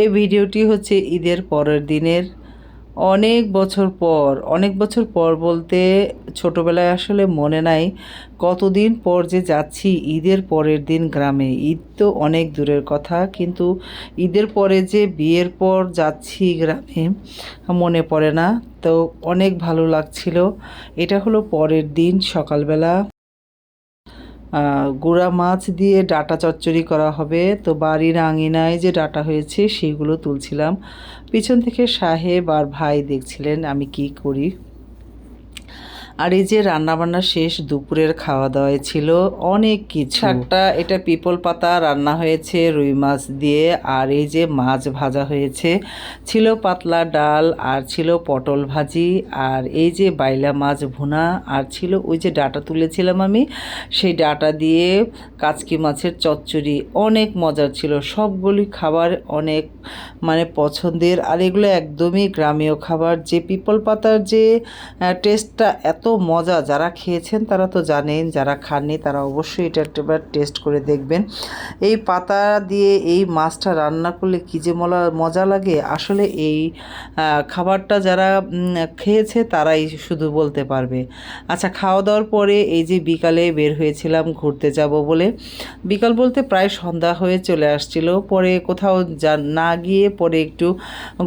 এই ভিডিওটি হচ্ছে ঈদের পরের দিনের। অনেক বছর পর, অনেক বছর পর বলতে ছোটোবেলায় আসলে মনে নাই কতদিন পর যে যাচ্ছি ঈদের পরের দিন গ্রামে। ঈদ তো অনেক দূরের কথা, কিন্তু ঈদের পরে যে বিয়ের পর যাচ্ছি গ্রামে মনে পড়ে না। তো অনেক ভালো লাগছিল। এটা হলো পরের দিন সকালবেলা। গুঁড়া মাছ দিয়ে ডাটা চচ্চড়ি করা হবে। তো বাড়ির আঙিনায় যে ডাটা হয়েছে, সেগুলো তুলছিলাম। পিছন থেকে সাহেব আর ভাই দেখছিলেন আমি কি করি। আর এই যে রান্নাবান্না শেষ দুপুরের খাওয়া দাওয়ায় ছিল, অনেক কিছু। একটা এটা পিপল পাতা রান্না হয়েছে, রুই মাছ দিয়ে, আর এই যে মাছ ভাজা হয়েছে, ছিল পাতলা ডাল, আর ছিল পটল ভাজি, আর এই যে বাইলা মাছ ভুনা, আর ছিল ওই যে ডাটা তুলেছিলাম আমি, সেই ডাটা দিয়ে কাচকি মাছের চচ্চড়ি, অনেক মজার ছিল। সবগুলি খাবার অনেক মানে পছন্দের, আর এগুলো একদমই গ্রামীয় খাবার। যে পিপল পাতার যে টেস্টটা এত মজা যারা খেয়েছেন তারা তো জানেন, যারা খাননি তারা অবশ্যই এটা একবার টেস্ট করে দেখবেন। এই পাতা দিয়ে এই মাছটা রান্না করলে কী যে মলা, মজা লাগে? আসলে এই খাবারটা যারা খেয়েছে তারাই শুধু বলতে পারবে। আচ্ছা খাওয়া দাওয়ার পরে এই যে বিকালে বের হয়েছিলাম, ঘুরতে যাব বলে। বিকাল বলতে প্রায় সন্ধ্যা হয়ে চলে আসছিল। পরে কোথাও যা, না গিয়ে পরে একটু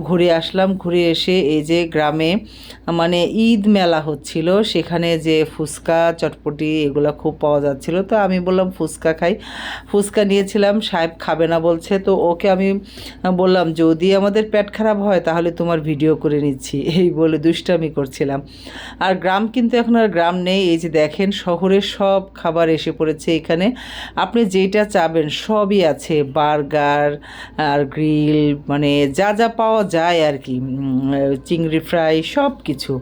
ঘুরে আসলাম। ঘুরে এসে এই যে গ্রামে মানে ঈদ মেলা হচ্ছিল। সেখানে যে ফুচকা, চটপটি এগুলো খুব পাওয়া যাচ্ছিল। তো আমি বললাম, ফুচকা খাই। ফুচকা নিয়েছিলাম, সাহেব খাবে না বলছে। তো ওকে আমি বললাম, যদি আমাদের পেট খারাপ হয়, তাহলে তোমার ভিডিও করে নিচ্ছি। এই বলে দুষ্টামি করছিলাম। আর গ্রাম কিন্তু এখন আর গ্রাম নেই। এই যে দেখেন, শহরের সব খাবার এসে পড়েছে এখানে। আপনি যেটা চাবেন, সবই আছে। বার্গার আর গ্রিল মানে যা যা পাওয়া যায় আর কি। চিংড়ি ফ্রাই সব কিছু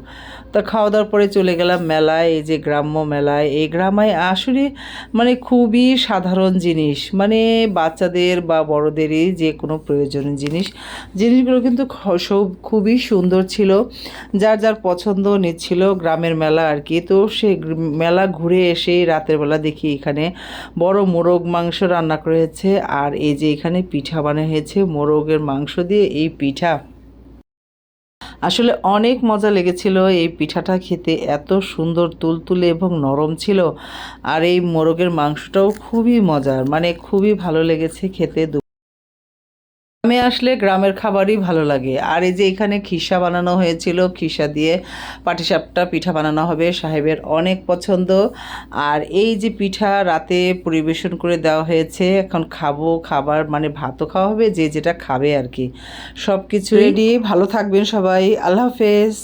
তো খাওয়া দাওয়ার পরে চলে গেলাম মেলায়, এই যে গ্রাম্য মেলায়। এই গ্রামায় আসলে মানে খুবই সাধারণ জিনিস। মানে বাচ্চাদের বা বড়দেরই যে কোনো প্রয়োজনীয় জিনিস। জিনিসগুলো কিন্তু সব খুবই সুন্দর ছিল। যার যার পছন্দ নিচ্ছিল গ্রামের মেলা আর কি। তো গ্র- মেলা ঘুরে এসে রাতের বেলা দেখি এখানে বড় মোরগ মাংস রান্না করেছে। আর এই যে এখানে পিঠা বানানো হয়েছে, মোরগের মাংস দিয়ে এই পিঠা। আসলে অনেক মজা লেগেছিল। এই পিঠাটা খেতে এত সুন্দর, তুলতুলে এবং নরম ছিল। আর এই মোরগের মাংসটাও খুবই মজার মানে খুবই ভালো লেগেছে খেতে। গ্রামে আসলে গ্রামের খাবারই ভালো লাগে। আর এই যে এখানে খিসা বানানো হয়েছিল খিসা দিয়ে পাটিসাপটা পিঠা বানানো হবে সাহেবের অনেক পছন্দ। আর এই যে পিঠা রাতে পরিবেশন করে দেওয়া হয়েছে এখন খাব খাবার মানে ভাতও খাওয়া হবে যে যেটা খাবে আর কি। সব কিছু রেডি ভালো থাকবেন সবাই আল্লাহ হাফেজ।